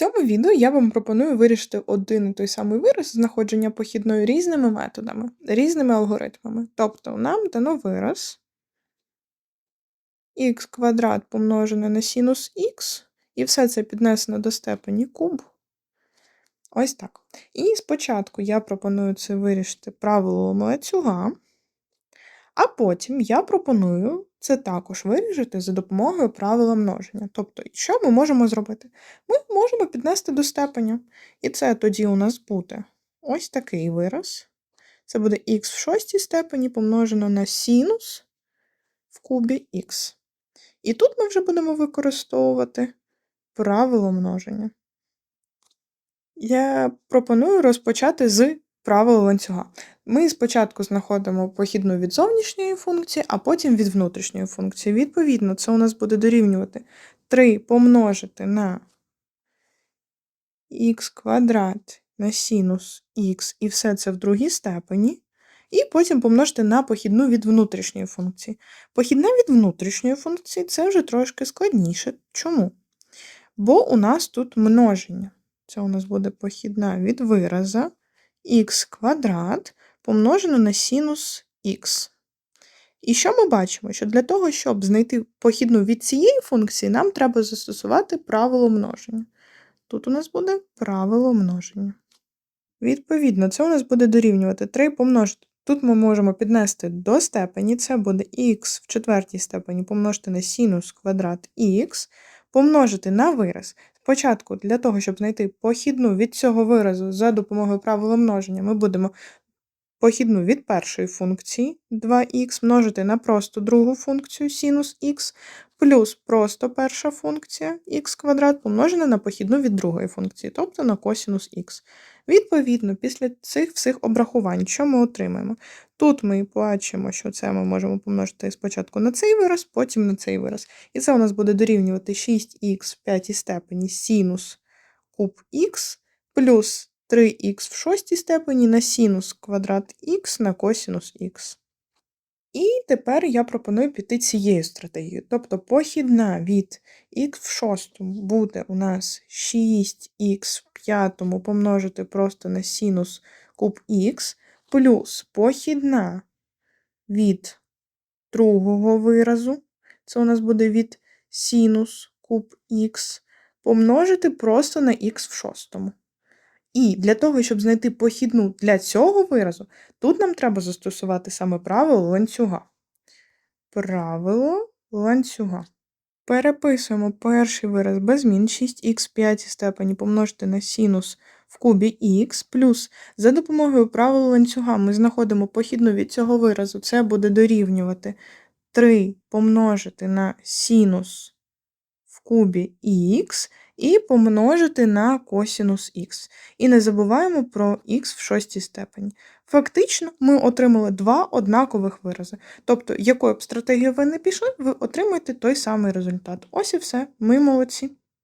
цьому відео я вам пропоную вирішити один і той самий вираз знаходження похідної різними методами, різними алгоритмами. Тобто нам дано вираз х квадрат помножене на синус х, і все це піднесено до степені куб. Ось так. І спочатку я пропоную це вирішити правилом ланцюга, а потім я пропоную це також вирішити за допомогою правила множення. Тобто, що ми можемо зробити? Ми можемо піднести до степеня. І це тоді у нас буде ось такий вираз. Це буде х в шостій степені помножено на синус в кубі х. І тут ми вже будемо використовувати правило множення. Я пропоную розпочати з правила ланцюга. Ми спочатку знаходимо похідну від зовнішньої функції, а потім від внутрішньої функції. Відповідно, це у нас буде дорівнювати 3 помножити на х квадрат на синус х, і все це в другій степені. І потім помножити на похідну від внутрішньої функції. Похідна від внутрішньої функції це вже трошки складніше. Чому? Бо у нас тут множення. Це у нас буде похідна від вираза х квадрат помножено на синус х. І що ми бачимо? Що для того, щоб знайти похідну від цієї функції, нам треба застосувати правило множення. Тут у нас буде правило множення. Відповідно, це у нас буде дорівнювати 3 помножити. Тут ми можемо піднести до степені, це буде х в четвертій степені помножити на синус квадрат х, помножити на вираз. Спочатку, для того, щоб знайти похідну від цього виразу за допомогою правила множення, ми будемо похідну від першої функції 2х множити на просто другу функцію синус х, плюс просто перша функція х квадрат помножена на похідну від другої функції, тобто на косинус х. Відповідно, після цих всіх обрахувань, що ми отримаємо? Тут ми бачимо, що це ми можемо помножити спочатку на цей вираз, потім на цей вираз. І це у нас буде дорівнювати 6х в п'ятій степені синус куб х плюс 3х в шостій степені на синус квадрат х на косинус х. І тепер я пропоную піти цією стратегією. Тобто похідна від х в шостому буде у нас 6х в п'ятому помножити просто на синус куб х, плюс похідна від другого виразу, це у нас буде від синус куб х, помножити просто на х в шостому. І для того, щоб знайти похідну для цього виразу, тут нам треба застосувати саме правило ланцюга. Правило ланцюга. Переписуємо перший вираз без змін 6х в п'ятій степені помножити на синус в кубі х, плюс за допомогою правила ланцюга ми знаходимо похідну від цього виразу. Це буде дорівнювати 3 помножити на синус в кубі х і помножити на косінус х. І не забуваємо про х в шостій степені. Фактично, ми отримали два однакових вирази. Тобто, якою б стратегією ви не пішли, ви отримаєте той самий результат. Ось і все. Ми молодці.